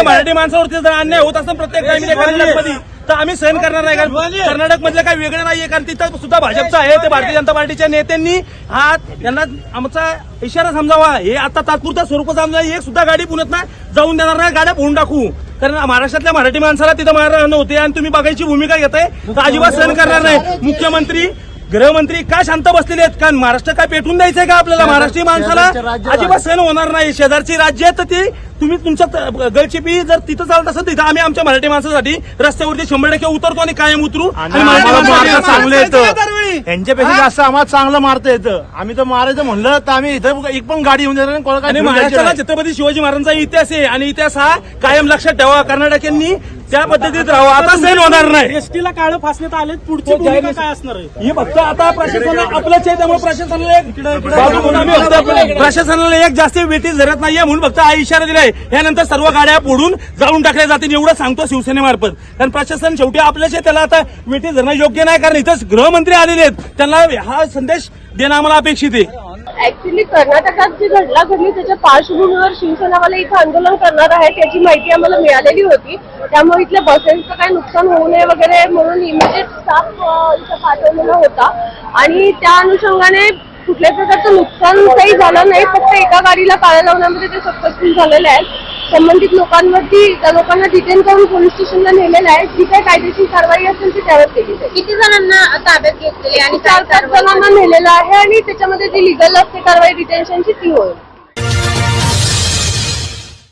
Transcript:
आपल्या मराठी माणसावरती जर अन्याय होत असेल प्रत्येक टाइमला कर्नाटकमध्ये तर आम्ही सहन करणार नाही. कारण कर्नाटक मधलं काही वेगळं नाहीये कारण तिथं सुद्धा भाजपचं आहे. ते भारतीय जनता पार्टीच्या नेत्यांनी हा यांना आमचा इशारा समजावा. हे आता तात्पुरत्या स्वरूपात समजा एक सुद्धा गाडी पुण्यात ना जाऊन देणार नाही. गाड्या फोडून टाकू. कारण महाराष्ट्रातल्या मराठी माणसाला तिथं मारहाण होते आणि तुम्ही बघायची भूमिका घेताय. तर अजिबात सहन करणार नाही. मुख्यमंत्री गृहमंत्री काय शांत बसलेले आहेत? कारण महाराष्ट्र काय पेटून द्यायचंय का आपल्याला? महाराष्ट्रीय माणसाला अजिबात सहन होणार नाही. शेजारची राज्य आहेत तर ती. तुम्ही तुमच्या गळचिपी जर तिथं चालत असेल तिथं आम्ही आमच्या मराठी माणसासाठी रस्त्यावरती शंभर टक्के उतरतो आणि कायम उतरू. चांगलं येतं. यांच्यापेक्षा जास्त आम्हाला चांगलं मारता येतं. आम्ही तर मारायचं म्हणलं तर आम्ही इथं एक पण गाडी येऊन देणार महाराष्ट्राला. छत्रपती शिवाजी महाराजांचा इतिहास आहे आणि इतिहास हा कायम लक्षात ठेवा. कर्नाटक यांनी त्या पद्धतीत राहावं. आता सहन होणार नाही. एसटीला काळ फासण्यात आले पुढची भूमिका काय असणार आहे? ही फक्त आता प्रशासन आपलंच आहे त्यामुळे प्रशासनाला एक प्रशासनाला एक जास्त वेटीस धरत नाहीये म्हणून फक्त हा इशारा दिलाय. यानंतर सर्व गाड्या फोडून जाळून टाकल्या जातील एवढं सांगतो शिवसेनेमार्फत. कारण प्रशासन शेवटी आपल्याच आहे त्याला आता वेटीस धरणं योग्य नाही कारण इथं गृहमंत्री आलेले आहेत. त्यांना हा संदेश देणं आम्हाला अपेक्षित आहे. ऍक्च्युली कर्नाटकात जे घडला घडली त्याच्या पार्श्वभूमीवर शिवसेनावाले इथं आंदोलन करणार आहे त्याची माहिती आम्हाला मिळालेली होती. त्यामुळे इथल्या बसेसचं काही नुकसान होऊ नये वगैरे म्हणून इमिजिएट स्टाफ इथं पाठवलेला होता. आणि त्या अनुषंगाने कुठल्या प्रकारचं नुकसान काही झालं नाही फक्त एका गाडीला काळ्या लावण्यामध्ये ते सक्सेसफुल झालेले आहेत. संबंधित लोकांवरती त्या लोकांना डिटेन करून पोलीस स्टेशनला नेलेलं आहे. जी काही कायदेशीर कारवाई असेल ती त्यावर केली जाईल. किती जणांना ताब्यात घेतले आणि चार पाच जणांना नेलेलं आहे आणि त्याच्यामध्ये जी लिगल असते कारवाई डिटेन्शनची ती होईल.